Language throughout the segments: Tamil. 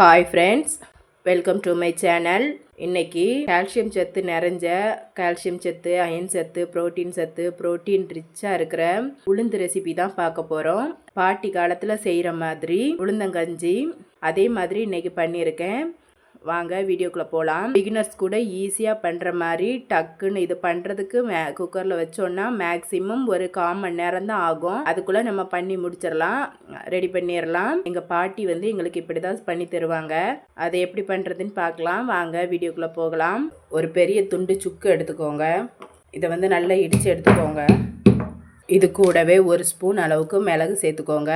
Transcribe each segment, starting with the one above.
Hi friends welcome to my channel இன்றைக்கி கால்சியம் சத்து நிறைஞ்ச கால்சியம் சத்து அயன் சத்து ப்ரோட்டீன் சத்து புரோட்டீன் ரிச்சாக இருக்கிற உளுந்து ரெசிபி தான் பார்க்க போகிறோம் பாட்டி காலத்தில் செய்கிற மாதிரி உளுந்தங்கஞ்சி அதே மாதிரி இன்றைக்கி பண்ணியிருக்கேன். வாங்க வீடியோக்குள்ளே போகலாம் பிகினர்ஸ் கூட ஈஸியாக பண்ணுற மாதிரி டக்குன்னு இது பண்ணுறதுக்கு மே குக்கரில் வச்சோன்னா மேக்ஸிமம் ஒரு கால் மணி நேரம் தான் ஆகும். அதுக்குள்ளே நம்ம பண்ணி முடிச்சிடலாம். ரெடி பண்ணிடலாம். எங்கள் பாட்டி வந்து எங்களுக்கு இப்படி தான் பண்ணி தருவாங்க. அதை எப்படி பண்ணுறதுன்னு பார்க்கலாம். வாங்க வீடியோக்குள்ளே போகலாம். ஒரு பெரிய துண்டு சுக்கு எடுத்துக்கோங்க. இதை வந்து நல்லா இடித்து எடுத்துக்கோங்க. இது கூடவே ஒரு ஸ்பூன் அளவுக்கு மிளகு சேர்த்துக்கோங்க.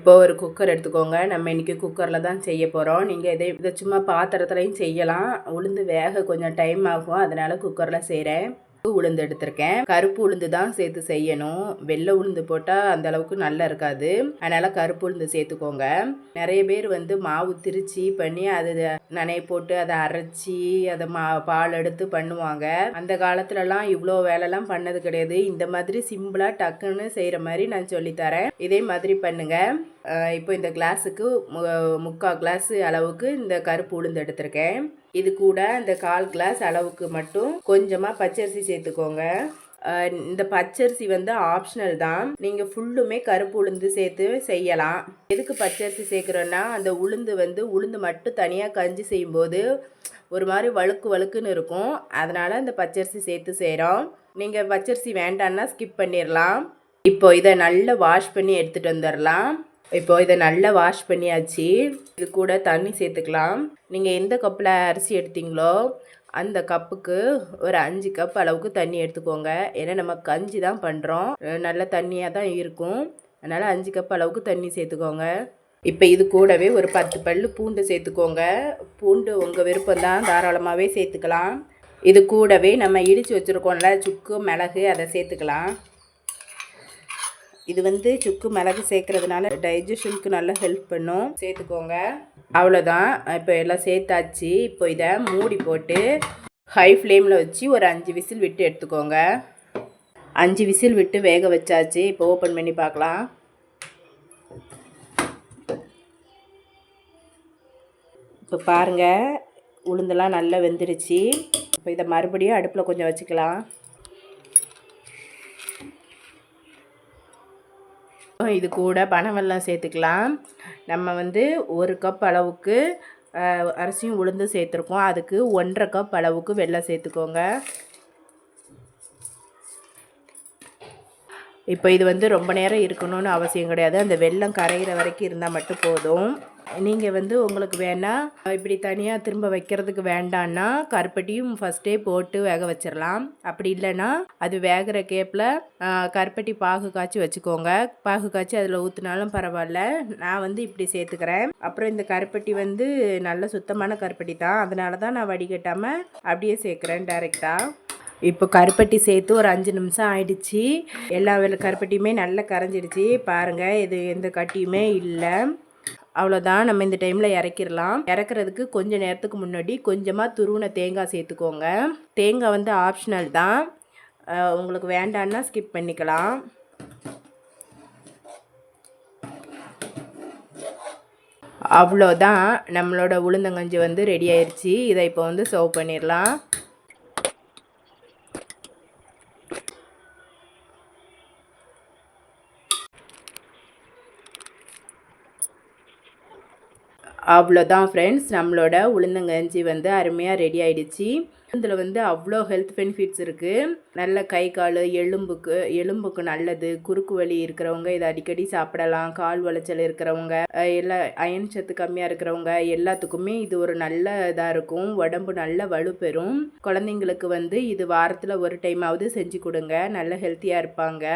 இப்போ ஒரு குக்கர் எடுத்துக்கோங்க. நம்ம இன்றைக்கி குக்கரில் தான் செய்ய போகிறோம் நீங்கள் இதை இதை சும்மா பாத்திரத்துலையும் செய்யலாம். உளுந்து வேக கொஞ்சம் டைம் ஆகும். அதனால் குக்கரில் செய்கிறேன் உளுந்து எடுத்திருக்கேன். கருப்பு உளுந்து தான் சேர்த்து செய்யணும். வெள்ளை உளுந்து போட்டால் அந்த அளவுக்கு நல்லா இருக்காது. அதனால் கருப்பு உளுந்து சேர்த்துக்கோங்க. நிறைய பேர் வந்து மாவு திரிச்சி பண்ணி அது நனைய போட்டு அதை அரைச்சி அதை மா பால் எடுத்து பண்ணுவாங்க. அந்த காலத்துலலாம் இவ்வளோ வேலைலாம் பண்ணது கிடையாது. இந்த மாதிரி சிம்பிளாக டக்குன்னு செய்கிற மாதிரி நான் சொல்லித்தரேன் இதே மாதிரி பண்ணுங்கள் இப்போ இந்த கிளாஸுக்கு முக்கால் கிளாஸ் அளவுக்கு இந்த கருப்பு உளுந்து எடுத்திருக்கேன். இது கூட இந்த கால் கிளாஸ் அளவுக்கு மட்டும் கொஞ்சமாக பச்சரிசி சேர்த்துக்கோங்க. இந்த பச்சரிசி வந்து ஆப்ஷனல் தான். நீங்கள் ஃபுல்லுமே கருப்பு உளுந்து சேர்த்து செய்யலாம். எதுக்கு பச்சரிசி சேர்க்குறோன்னா அந்த உளுந்து வந்து உளுந்து மட்டும் தனியாக கஞ்சி செய்யும்போது ஒரு மாதிரி வழுக்கு வழுக்குன்னு இருக்கும். அதனால் இந்த பச்சரிசி சேர்த்து செய்கிறோம் நீங்கள் பச்சரிசி வேண்டான்னா ஸ்கிப் பண்ணிடலாம் இப்போ இதை நல்லா வாஷ் பண்ணி எடுத்துகிட்டு வந்துடலாம் இப்போ இதை நல்லா வாஷ் பண்ணியாச்சு. இது கூட தண்ணி சேர்த்துக்கலாம். நீங்கள் எந்த கப்பில் அரிசி எடுத்தீங்களோ அந்த கப்புக்கு ஒரு அஞ்சு கப் அளவுக்கு தண்ணி எடுத்துக்கோங்க. ஏன்னா நம்ம கஞ்சி தான் பண்ணுறோம் நல்ல தண்ணியாக தான் இருக்கும். அதனால் அஞ்சு கப் அளவுக்கு தண்ணி சேர்த்துக்கோங்க. இப்போ இது கூடவே ஒரு பத்து பல் பூண்டு சேர்த்துக்கோங்க. பூண்டு உங்கள் விருப்பம் தான். தாராளமாகவே சேர்த்துக்கலாம். இது கூடவே நம்ம இடித்து வச்சுருக்கோம்ல சுக்கு மிளகு அதை சேர்த்துக்கலாம். இது வந்து சுக்கு மிளகு சேர்க்கறதுனால டைஜஷனுக்கு நல்லா ஹெல்ப் பண்ணும். சேர்த்துக்கோங்க. அவ்வளோதான் இப்போ எல்லாம் சேர்த்தாச்சு. இப்போ இதை மூடி போட்டு ஹை ஃப்ளேமில் வச்சு ஒரு அஞ்சு விசில் விட்டு எடுத்துக்கோங்க. அஞ்சு விசில் விட்டு வேக வச்சாச்சு. இப்போ ஓப்பன் பண்ணி பார்க்கலாம். இப்போ பாருங்கள் உளுந்தெல்லாம் நல்லா வெந்துருச்சு. இப்போ இதை மறுபடியும் அடுப்பில் கொஞ்சம் வச்சுக்கலாம். இது கூட பனவெல்லாம் சேர்த்துக்கலாம். நம்ம வந்து ஒரு கப் அளவுக்கு அரிசியும் உளுந்து சேர்த்துருக்கோம். அதுக்கு ஒன்றரை கப் அளவுக்கு வெள்ளம் சேர்த்துக்கோங்க. இப்போ இது வந்து ரொம்ப நேரம் இருக்கணும்னு அவசியம் கிடையாது. அந்த வெள்ளம் கரைகிற வரைக்கும் இருந்தால் மட்டும் போதும். நீங்கள் வந்து உங்களுக்கு வேணால் இப்படி தனியாக திரும்ப வைக்கிறதுக்கு வேண்டான்னா கருப்பட்டியும் ஃபஸ்ட்டே போட்டு வேக வச்சிடலாம் அப்படி இல்லைன்னா அது வேகிற கேப்பில் கருப்பட்டி பாகு காய்ச்சி வச்சுக்கோங்க. பாகு காய்ச்சி அதில் ஊற்றினாலும் பரவாயில்ல. நான் வந்து இப்படி சேர்த்துக்கிறேன். அப்புறம் இந்த கருப்பட்டி வந்து நல்ல சுத்தமான கருப்பட்டி தான். அதனால தான் நான் வடிகட்டாமல் அப்படியே சேர்க்குறேன் டைரெக்டாக இப்போ கருப்பட்டி சேர்த்து ஒரு அஞ்சு நிமிஷம் ஆயிடுச்சு. எல்லா கருப்பட்டியுமே நல்லா கரைஞ்சிடுச்சு. பாருங்கள் இது எந்த கட்டியுமே இல்லை. அவ்வளோதான். நம்ம இந்த டைமில் இறக்கிடலாம். இறக்குறதுக்கு கொஞ்சம் நேரத்துக்கு முன்னாடி கொஞ்சமாக துருவின தேங்காய் சேர்த்துக்கோங்க. தேங்காய் வந்து ஆப்ஷனல் தான். உங்களுக்கு வேண்டான்னா ஸ்கிப் பண்ணிக்கலாம். அவ்வளோதான். நம்மளோட உளுந்தங்கஞ்சி வந்து ரெடி ஆயிடுச்சு இதை இப்போ வந்து சர்வ் பண்ணிடலாம். அவ்வளோதான் ஃப்ரெண்ட்ஸ் நம்மளோட உளுந்தங்கஞ்சி வந்து அருமையாக ரெடி ஆகிடுச்சு இதில் வந்து அவ்வளோ ஹெல்த் பெனிஃபிட்ஸ் இருக்குது நல்ல கை கால் எலும்புக்கு எலும்புக்கு நல்லது. குறுக்கு வலி இருக்கிறவங்க இதை அடிக்கடி சாப்பிடலாம். கால் வளைச்சல் இருக்கிறவங்க எல்லா அயன் சத்து கம்மியாக இருக்கிறவங்க எல்லாத்துக்குமே இது ஒரு நல்ல இதாக இருக்கும். உடம்பு நல்ல வலுப்பெறும் குழந்தைங்களுக்கு வந்து இது வாரத்தில் ஒரு டைமாவது செஞ்சு கொடுங்க. நல்ல ஹெல்த்தியாக இருப்பாங்க.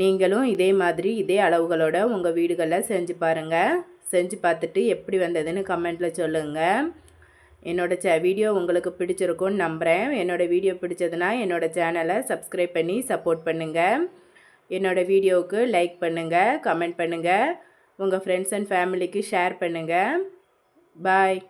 நீங்களும் இதே மாதிரி இதே அளவுகளோட உங்கள் வீடுகளில் செஞ்சு பாருங்கள் செஞ்சு பார்த்துட்டு எப்படி வந்ததுன்னு கமெண்ட்டில் சொல்லுங்கள் என்னோடய ச வீடியோ உங்களுக்கு பிடிச்சிருக்கும்னு நம்புகிறேன் என்னோடய வீடியோ பிடிச்சதுன்னா என்னோடய சேனலை சப்ஸ்கிரைப் பண்ணி சப்போர்ட் பண்ணுங்கள் என்னோடய வீடியோவுக்கு லைக் பண்ணுங்கள் கமெண்ட் பண்ணுங்கள் உங்கள் ஃப்ரெண்ட்ஸ் அண்ட் ஃபேமிலிக்கு ஷேர் பண்ணுங்கள் பாய்.